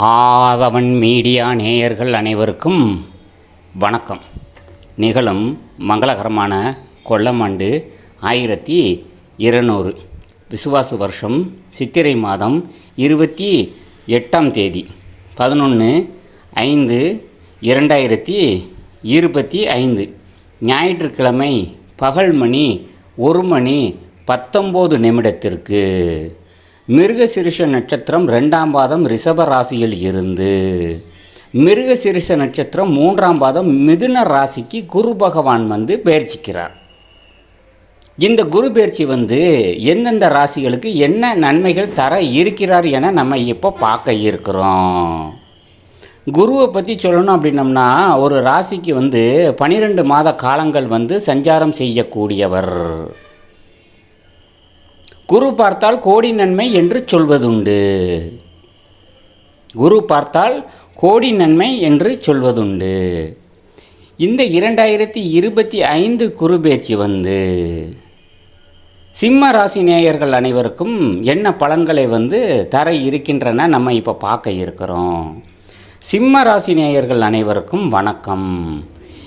ஆதவன் media நேயர்கள் அனைவருக்கும் வணக்கம். நிகழும் மங்களகரமான கொல்லமாண்டு ஆயிரத்தி இருநூறு. விசுவாசு வருஷம் சித்திரை மாதம் இருபத்தி எட்டாம் தேதி பதினொன்று ஐந்து இரண்டாயிரத்தி இருபத்தி ஐந்து. ஞாயிற்றுக்கிழமை பகல் மணி ஒரு மணி பத்தொம்போது நிமிடத்திற்கு மிருகசிரிஷ நட்சத்திரம் ரெண்டாம் பாதம் ரிஷப ராசியில் இருந்து. மிருகசிரிஷ நட்சத்திரம் மூன்றாம் பாதம் மிதுன ராசிக்கு குரு பகவான் வந்து பயிற்சிக்கிறார் இந்த குரு பயிற்சி வந்து எந்தெந்த ராசிகளுக்கு என்ன நன்மைகள் தர இருக்கிறார் என நம்ம இப்போ பார்க்க இருக்கிறோம். குருவை பற்றி சொல்லணும் அப்படின்னம்னா ஒரு ராசிக்கு வந்து பனிரெண்டு மாத காலங்கள் வந்து சஞ்சாரம் செய்யக்கூடியவர். குரு பார்த்தால் கோடி நன்மை என்று சொல்வதுண்டு. குரு பார்த்தால் கோடி நன்மை என்று சொல்வதுண்டு. இந்த இரண்டாயிரத்தி இருபத்தி ஐந்து குரு பேச்சு வந்து சிம்ம ராசி நேயர்கள் அனைவருக்கும் என்ன பலன்களை வந்து தர இருக்கின்றன நம்ம இப்போ பார்க்க இருக்கிறோம். சிம்ம ராசி நேயர்கள் அனைவருக்கும் வணக்கம்.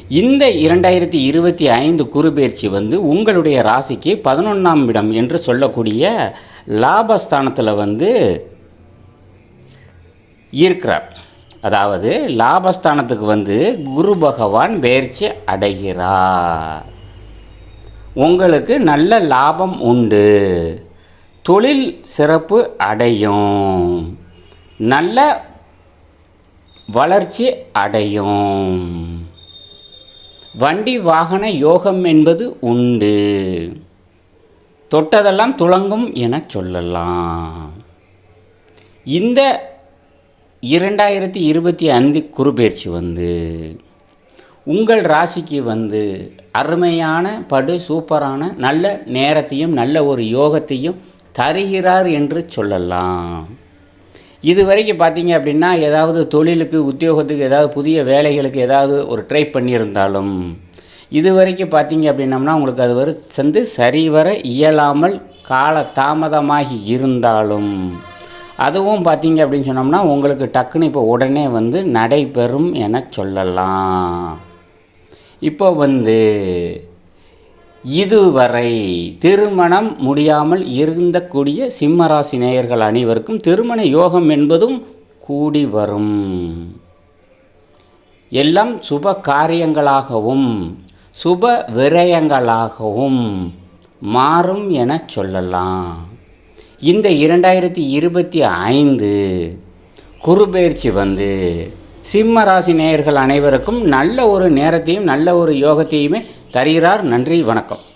இந்த இரண்டாயிரத்தி இருபத்தி ஐந்து குருபெயர்ச்சி வந்து உங்களுடைய ராசிக்கு பதினொன்றாம் இடம் என்று சொல்லக்கூடிய லாபஸ்தானத்தில் வந்து இருக்கிறார். அதாவது லாபஸ்தானத்துக்கு வந்து குரு பகவான் பயிற்சி அடைகிறார். உங்களுக்கு நல்ல லாபம் உண்டு. தொழில் சிறப்பு அடையும். நல்ல வளர்ச்சி அடையும். வண்டி வாகன யோகம் என்பது உண்டு. தொட்டதெல்லாம் துளங்கும் என சொல்லலாம். இந்த இரண்டாயிரத்தி இருபத்தி ஐந்து குறுபெயர்ச்சி வந்து உங்கள் ராசிக்கு வந்து அருமையான படு சூப்பரான நல்ல நேரத்தையும் நல்ல ஒரு யோகத்தையும் தருகிறார் என்று சொல்லலாம். இது வரைக்கும் பார்த்தீங்க அப்படின்னா ஏதாவது தொழிலுக்கு உத்தியோகத்துக்கு ஏதாவது புதிய வேலைகளுக்கு ஏதாவது ஒரு ட்ரை பண்ணியிருந்தாலும் இது வரைக்கும் பார்த்தீங்க அப்படின்னம்னா உங்களுக்கு அது வரை சென்று சரிவர இயலாமல் கால தாமதமாகி இருந்தாலும் அதுவும் பார்த்தீங்க அப்படின்னு சொன்னோம்னா உங்களுக்கு டக்குன்னு இப்போ உடனே வந்து நடைபெறும் என சொல்லலாம். இப்போ வந்து இதுவரை திருமணம் முடியாமல் இருந்தக்கூடிய சிம்மராசி நேயர்கள் அனைவருக்கும் திருமண யோகம் என்பதும் கூடி வரும். எல்லாம் சுப காரியங்களாகவும் சுப விரயங்களாகவும் மாறும் என சொல்லலாம். இந்த இரண்டாயிரத்தி இருபத்தி ஐந்து குருபெயர்ச்சி வந்து சிம்ம ராசி நேயர்கள் அனைவருக்கும் நல்ல ஒரு நேரத்தையும் நல்ல ஒரு யோகத்தையுமே தருகிறார். நன்றி வணக்கம்.